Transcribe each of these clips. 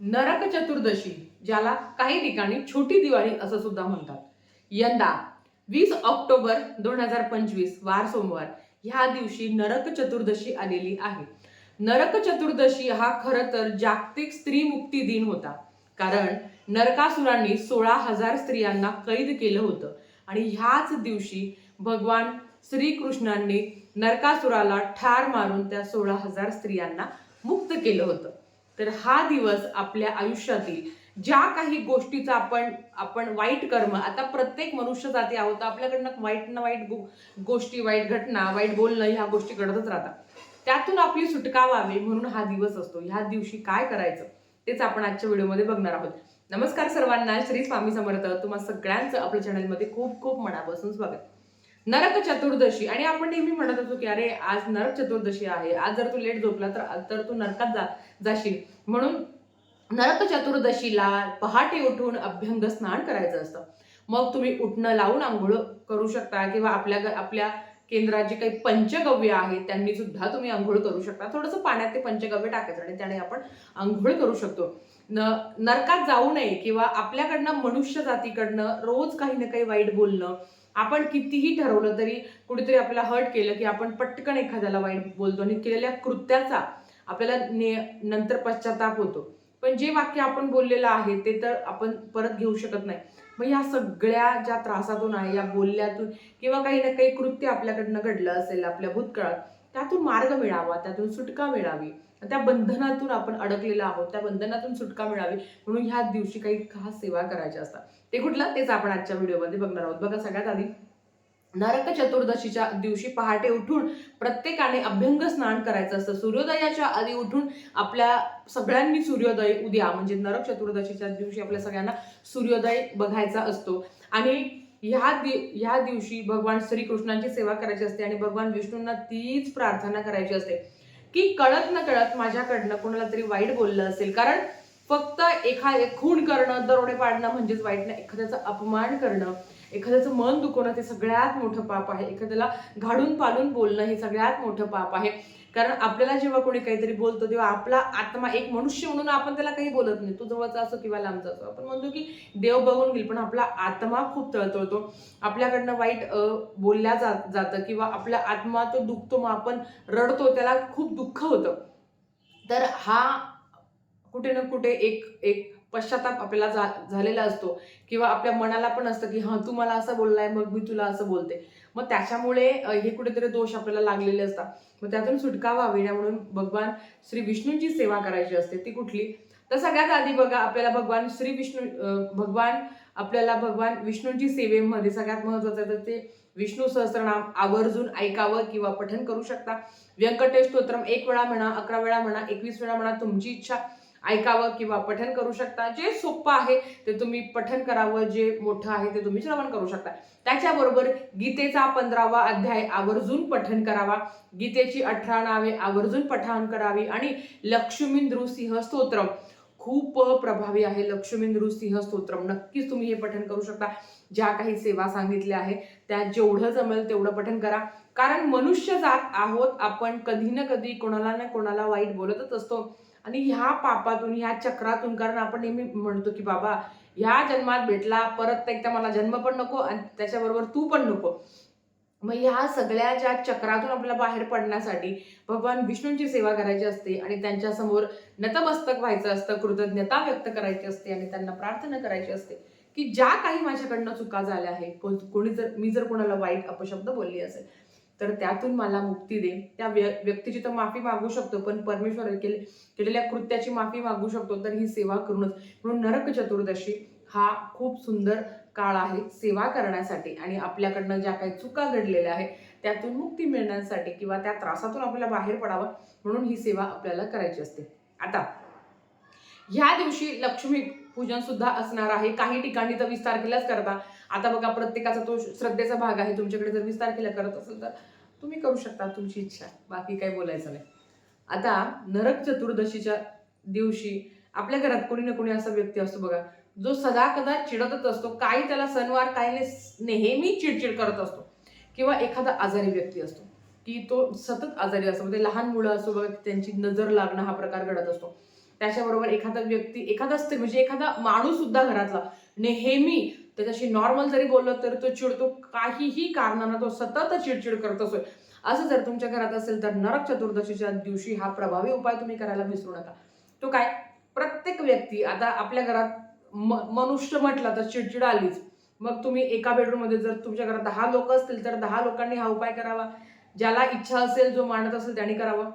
नरक चतुर्दशी ज्याला काही ठिकाणी छोटी दिवाळी असं सुद्धा म्हणतात. यंदा वीस ऑक्टोबर दोन हजार पंचवीस वार सोमवार ह्या दिवशी नरक चतुर्दशी आलेली आहे. नरक चतुर्दशी हा खरं तर जागतिक स्त्री मुक्ती दिन होता. कारण नरकासुरांनी सोळा हजार स्त्रियांना कैद केलं होतं. आणि ह्याच दिवशी भगवान श्रीकृष्णांनी नरकासुराला ठार मारून त्या सोळा हजार स्त्रियांना मुक्त केलं होतं. तर हा दिवस आपल्या आयुष्यातील ज्या काही गोष्टीचा आपण आपण वाईट कर्म आता प्रत्येक मनुष्य जाती आहोत आपल्याकडनं वाईट ना वाईट गोष्टी वाईट घटना वाईट बोलणं ह्या गोष्टी घडतच राहतात. त्यातून आपली सुटका व्हावी म्हणून हा दिवस असतो. ह्या दिवशी काय करायचं तेच आपण आजच्या व्हिडिओमध्ये बघणार आहोत. नमस्कार सर्वांना श्री स्वामी समर्थ. तुम्हा सगळ्यांचं आपल्या चॅनलमध्ये खूप खूप मनापासून स्वागत. नरक चतुर्दशी. आणि आपण नेहमी म्हणत होतो की अरे आज नरक चतुर्दशी आहे. आज जर तू लेट झोपला तर तर तू नरकात जा जाशील. म्हणून नरक चतुर्दशीला पहाटे उठून अभ्यंग स्नान करायचं असतं. मग तुम्ही उठणं लावून आंघोळ करू शकता किंवा आपल्या आपल्या केंद्रात जे काही पंचगव्य आहे त्यांनी सुद्धा तुम्ही आंघोळ करू शकता. थोडंसं पाण्यात ते पंचगव्य टाकायचं आणि त्याने आपण आंघोळ करू शकतो. न नरकात जाऊ नये किंवा आपल्याकडनं मनुष्य जातीकडनं रोज काही ना काही वाईट बोलणं आपण कितीही ठरवलं तरी कुठेतरी आपल्याला हर्ट केलं की आपण पटकन एखाद्याला वाईट बोलतो आणि केलेल्या कृत्याचा आपल्याला ने नंतर पश्चाताप होतो. पण जे वाक्य आपण बोललेलं आहे ते तर आपण परत घेऊ शकत नाही. मग या सगळ्या ज्या त्रासातून आहे या बोलल्यातून किंवा काही ना काही कृत्य आपल्याकडनं घडलं असेल आपल्या भूतकाळात त्यातून मार्ग मिळावा त्यातून सुटका मिळावी. त्या बंधनातून आपण अडकलेला आहोत त्या बंधनातून सुटका मिळावी म्हणून ह्या दिवशी काही खास सेवा करायच्या असतात. ते कुठलं? तेच आपण आजच्या व्हिडिओमध्ये बघणार आहोत. बघा सगळ्यात आधी नरक चतुर्दशीच्या दिवशी पहाटे उठून प्रत्येकाने अभ्यंग स्नान करायचं असतं. सूर्योदयाच्या आधी उठून आपल्या सगळ्यांनी सूर्योदय उद्या म्हणजे नरक चतुर्दशीच्या दिवशी आपल्या सगळ्यांना सूर्योदय बघायचा असतो. आणि ह्या दि ह्या दिवशी भगवान श्रीकृष्णांची सेवा करायची असते आणि भगवान विष्णूंना तीच प्रार्थना करायची असते. की कळत न कळत माझ्याकडनं कोणाला तरी वाईट बोललं असेल. कारण फक्त एखा खून करणं दरोडे पाडणं म्हणजेच वाईट नाही एखाद्याचा अपमान करणं एखाद्याचं मन दुखवणं ते सगळ्यात मोठं पाप आहे. एखाद्याला घाडून पालून बोलणं हे सगळ्यात मोठं पाप आहे. कारण आपल्याला जेव्हा कोणी काहीतरी बोलतो तेव्हा आपला आत्मा एक मनुष्य म्हणून आपण त्याला काही बोलत नाही. तो जवळचा असो किंवा लांबचा असो. आपण म्हणतो की देव बघून घेईल पण आपला आत्मा खूप तळतळतो. आपल्याकडनं वाईट बोलल्या जात जातं किंवा आपला आत्मा तो दुखतो मग आपण रडतो त्याला खूप दुःख होतं. तर हा कुठे ना कुठे एक एक पश्चाताप आपल्याला जा झालेला असतो. किंवा आपल्या मनाला पण असतं की हां तू मला असं बोललाय मग मी तुला असं बोलते. मग त्याच्यामुळे हे कुठेतरी दोष आपल्याला लागलेले असतात. मग त्यातून सुटका व्हावी म्हणून भगवान श्री विष्णूंची सेवा करायची असते. ती कुठली? तर सगळ्यात आधी बघा आपल्याला भगवान श्री विष्णू भगवान आपल्याला भगवान विष्णूंची सेवेमध्ये सगळ्यात महत्वाचं आहे तर ते विष्णू सहस्रनाम आवर्जून ऐकावं किंवा पठन करू शकता. व्यंकटेश स्तोत्रम एक वेळा म्हणा अकरा वेळा म्हणा एकवीस वेळा म्हणा तुमची इच्छा. ऐकावं किंवा पठन करू शकता. जे सोपं आहे ते तुम्ही पठन करावं जे मोठं आहे ते तुम्ही श्रवण करू शकता. त्याच्याबरोबर गीतेचा पंधरावा अध्याय आवर्जून पठन करावा. गीतेची अठरा नावे आवर्जून पठण करावी. आणि लक्ष्मी नृसिंह स्तोत्र खूप प्रभावी आहे लक्ष्मी नृसिंह स्तोत्रम. नक्कीच तुम्ही हे पठन करू शकता. ज्या काही सेवा सांगितल्या आहे त्या जेवढं जमेल तेवढं पठन करा. कारण मनुष्य जात आहोत आपण कधी ना कधी कोणाला ना कोणाला वाईट बोलतच असतो. आणि ह्या पापातून ह्या चक्रातून कारण आपण नेहमी म्हणतो की बाबा ह्या जन्मात भेटला परत एकदा मला जन्म पण नको आणि त्याच्याबरोबर तू पण नको. मग ह्या सगळ्या ज्या चक्रातून आपल्याला बाहेर पडण्यासाठी भगवान विष्णूंची सेवा करायची असते आणि त्यांच्यासमोर नतमस्तक व्हायचं असतं कृतज्ञता व्यक्त करायची असते आणि त्यांना प्रार्थना करायची असते की ज्या काही माझ्याकडनं चुका झाल्या आहेत कोणी जर मी जर कोणाला वाईट अपशब्द बोलली असेल तर त्यातून मला मुक्ती दे. त्या व्य- व्यक्तीची तर माफी मागू शकतो पण परमेश्वर केले केलेल्या कृत्याची माफी मागू शकतो तर ही सेवा करूनच. म्हणून नरक चतुर्दशी हा खूप सुंदर काळ आहे सेवा करण्यासाठी आणि आपल्याकडनं ज्या काही चुका घडलेल्या आहेत त्यातून मुक्ती मिळण्यासाठी किंवा त्या त्रासातून आपल्याला बाहेर पडावं म्हणून ही सेवा आपल्याला करायची असते. आता ह्या दिवशी लक्ष्मी पूजन सुद्धा असणार आहे. काही ठिकाणी तर विस्तार केलाच करता. आता बघा प्रत्येकाचा तो श्रद्धेचा भाग आहे. तुमच्याकडे जर विस्तार केला करत असेल तर तुम्ही करू शकता तुमची इच्छा. बाकी काही बोलायचं नाही. आता नरक चतुर्दशीच्या दिवशी आपल्या घरात कोणी ना कोणी असा व्यक्ती असतो बघा जो सदा कदा चिडतच असतो. काही त्याला सणवार काही नेहमी चिडचिड करत असतो. किंवा एखादा आजारी व्यक्ती असतो. की तो सतत आजारी असतो. म्हणजे लहान मुलं असो बघा त्यांची नजर लागणं हा प्रकार घडत असतो. त्याच्याबरोबर एखादा व्यक्ती एखादा स्त्री म्हणजे एखादा माणूस सुद्धा घरातला नेहमी त्याच्याशी नॉर्मल जरी बोललं तर तो चिडतो काहीही कारणानं तो सतत चिडचिड करत असतोय. असं जर तुमच्या घरात असेल तर नरक चतुर्दशीच्या दिवशी हा प्रभावी उपाय तुम्ही करायला विसरू नका. तो काय? प्रत्येक व्यक्ती आता आपल्या घरात म- मनुष्य म्हटलं तर चिडचिड आलीच. मग तुम्ही एका बेडरूममध्ये जर तुमच्या घरात दहा लोक असतील तर दहा लोकांनी हा उपाय करावा. ज्याला इच्छा असेल जो मानत असेल त्याने करावा.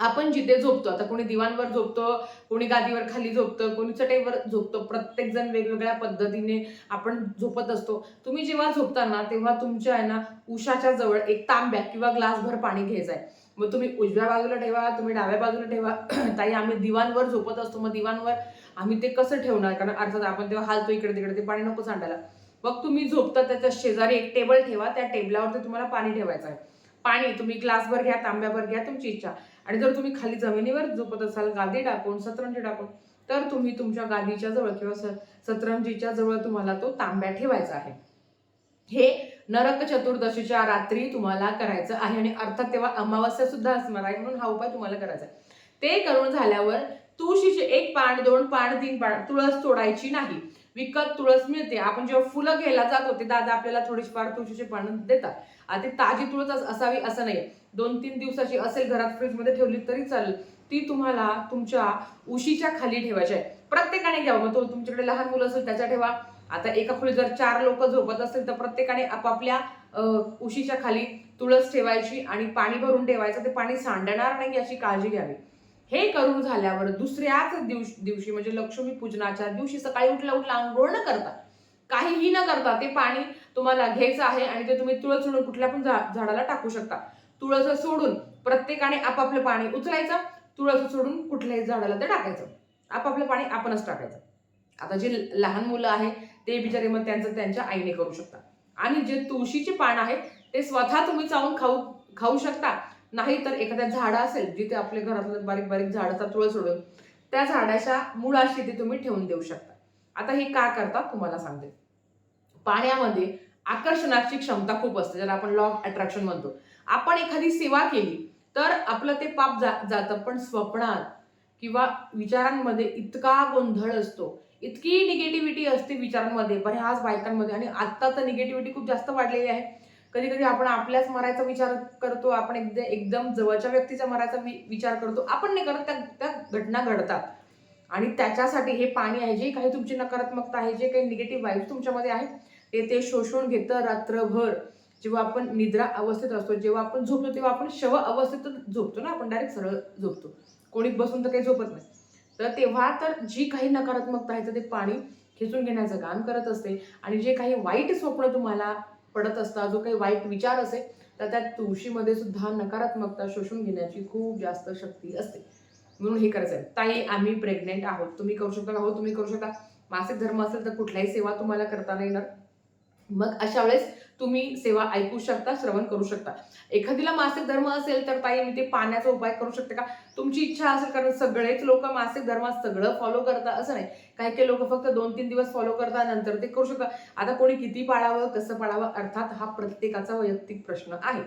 आपण जिथे झोपतो आता कोणी दिवाणवर झोपतो कोणी गादीवर खाली झोपतं कोणी चटईवर झोपतो प्रत्येक जण वेगवेगळ्या पद्धतीने आपण झोपत असतो. तुम्ही जेव्हा झोपता ना तेव्हा तुमच्या आहे ना उशाच्या जवळ एक तांब्या किंवा ग्लासभर पाणी घ्यायचं आहे. मग तुम्ही उजव्या बाजूला ठेवा तुम्ही डाव्या बाजूला ठेवा. ताई आम्ही दिवाणवर झोपत असतो. मग दिवाणवर आम्ही ते कसं ठेवणार? कारण अर्थात आपण तेव्हा हालतो इकडे तिकडे ते पाणी नको सांडायला. मग तुम्ही झोपता त्याच्या शेजारी एक टेबल ठेवा. त्या टेबलावरती तुम्हाला पाणी ठेवायचं आहे. पाणी तुम्ही ग्लासभर घ्या तांब्याभर घ्या तुमची इच्छा. आणि जर तुम्ही खाली जमिनीवर झोपत असाल गादी टाकून सतरंजी टाकून तर तुम्ही तुमच्या गादीच्या जवळ किंवा स- सतरंजीच्या जवळ तुम्हाला तो तांब्या ठेवायचा आहे. हे नरक चतुर्दशीच्या रात्री तुम्हाला करायचं आहे आणि अर्थात तेव्हा अमावस्या सुद्धा असणार आहे म्हणून हा उपाय तुम्हाला करायचा आहे. ते करून झाल्यावर तुळशीचे एक पान दोन पान तीन पान तुळस तोडायची नाही. विकत तुळस मिळते. आपण जेव्हा फुलं घ्यायला जातो ते दादा आपल्याला थोडीफार तुळशीची पानं देतात. आता ती ताजी तुळस असावी असं नाही. दोन तीन दिवसाची असेल घरात फ्रीजमध्ये ठेवली तरी चालेल. ती तुम्हाला तुमच्या उशीच्या खाली ठेवायची आहे. प्रत्येकाने घ्यावं. मग तो तुमच्याकडे लहान मुलं असेल त्याच्या ठेवा. आता एका खोलीत जर चार लोक झोपत असतील तर प्रत्येकाने आपापल्या उशीच्या खाली तुळस ठेवायची आणि पाणी भरून ठेवायचं. ते पाणी सांडणार नाही याची काळजी घ्यावी. हे करून झाल्यावर दुसऱ्याच दिवशी दिवशी म्हणजे लक्ष्मी पूजनाच्या दिवशी सकाळी उठल्या उठला आंघोळ न करता काहीही न करता ते पाणी तुम्हाला घ्यायचं आहे आणि ते तुम्ही तुळस सोडून कुठल्या पण झाडाला टाकू शकता. तुळस सोडून प्रत्येकाने आपापलं पाणी उचलायचं तुळस सोडून कुठल्याही झाडाला ते टाकायचं. आपापलं पाणी आपणच टाकायचं. आता जे लहान मुलं आहे ते बिचारे मग त्यांचं त्यांच्या आईने करू शकता. आणि जे तुळशीचे पान आहे ते स्वतः तुम्ही चावून खाऊ खाऊ शकता. नाही तर एखाद्या झाडं असेल जिथे आपल्या घरातलं बारीक बारीक झाड असतात तुळस सोडून त्या झाडाच्या मुळाशी ते तुम्ही ठेवून देऊ शकता. आता हे का करतात तुम्हाला सांगते. पाण्यामध्ये आकर्षणाची क्षमता खूप असते ज्याला आपण लॉ अट्रॅक्शन म्हणतो. आपण एखादी सेवा केली तर आपलं ते पाप जा जातं पण स्वप्नात किंवा विचारांमध्ये इतका गोंधळ असतो इतकी निगेटिव्हिटी असते विचारांमध्ये बऱ्याच बायकांमध्ये आणि आत्ता तर निगेटिव्हिटी खूप जास्त वाढलेली आहे. कधी कधी आपण आपल्याच मरायचा विचार करतो आपण एकदा एकदम जवळच्या व्यक्तीचा मरायचा वि- विचार करतो. आपण नाही करत त्या त्या घटना घडतात. आणि त्याच्यासाठी हे पाणी आहे जे काही तुमची नकारात्मकता आहे जे काही निगेटिव्ह वाईब्स तुमच्यामध्ये आहेत ते ते शोषून घेतं रात्रभर. जेव्हा आपण निद्रा अवस्थेत असतो जेव्हा आपण झोपतो तेव्हा आपण शव अवस्थेत झोपतो ना आपण डायरेक्ट सरळ झोपतो. कोणी बसून तर काही झोपत नाही. तर तेव्हा तर जी काही नकारात्मकता आहे तर ते पाणी खेचून घेण्याचं काम करत असते. आणि जे काही वाईट स्वप्न तुम्हाला पडत असता जो काही वाईट विचार असेल तर त्या तुळशीमध्ये सुद्धा नकारात्मकता शोषून घेण्याची खूप जास्त शक्ती असते. म्हणून हे करायचं आहे ताई आम्ही प्रेग्नेंट आहोत. तुम्ही करू शकता का? हो तुम्ही करू शकता. मासिक धर्म असेल तर कुठल्याही सेवा तुम्हाला करता नाही येणार. मग अशा वेळेस तुम्ही सेवा ऐकू शकता श्रवण करू शकता. एखादीला मासिक धर्म असेल तर ताई मी ते पाण्याचा उपाय करू शकते का? तुमची इच्छा असेल कारण सगळेच लोक मासिक धर्मात सगळं फॉलो करतात असं नाही. काही काही लोक फक्त दोन तीन दिवस फॉलो करतात नंतर ते करू शकतात. आता कोणी किती पाळावं कसं पाळावं अर्थात हा प्रत्येकाचा वैयक्तिक प्रश्न आहे.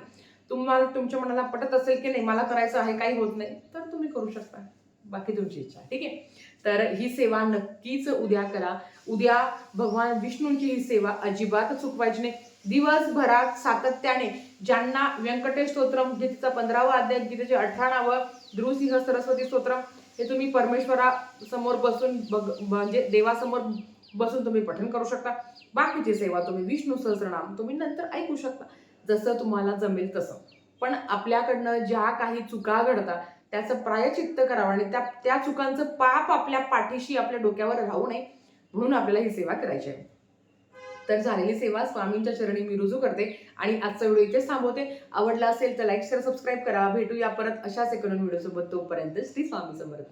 तुम्हाला तुमच्या मनाला पटत असेल की नाही मला करायचं आहे काही होत नाही तर तुम्ही करू शकता. बाकी तुमची इच्छा ठीक आहे? तर ही सेवा नक्कीच उद्या करा. उद्या भगवान विष्णूंची ही सेवा अजिबात चुकवायची नाही. दिवसभरात सातत्याने ज्यांना व्यंकटेश स्तोत्रम गीतेचा पंधरावा अध्याय गीतेचे अठराणावं ध्रुवसिंह सरस्वती स्तोत्रम हे तुम्ही परमेश्वरा समोर बसून बघ म्हणजे देवासमोर बसून तुम्ही पठण करू शकता. बाकीची सेवा तुम्ही विष्णू सहस्रनाम तुम्ही नंतर ऐकू शकता. जसं तुम्हाला जमेल तसं. पण आपल्याकडनं ज्या काही चुका घडतात त्याचं प्रायचित्त करावं आणि त्या त्या चुकांचं पाप आपल्या पाठीशी आपल्या डोक्यावर राहू नये म्हणून आपल्याला ही सेवा करायची आहे. तर झालेली सेवा स्वामींच्या चरणी मी रुजू करते आणि आजचा व्हिडिओ इथेच थांबवते. आवडला असेल तर लाईक शेअर सबस्क्राईब करा. भेटूया परत अशाच एक व्हिडिओ सोबत तोपर्यंत श्री स्वामी समर्थ.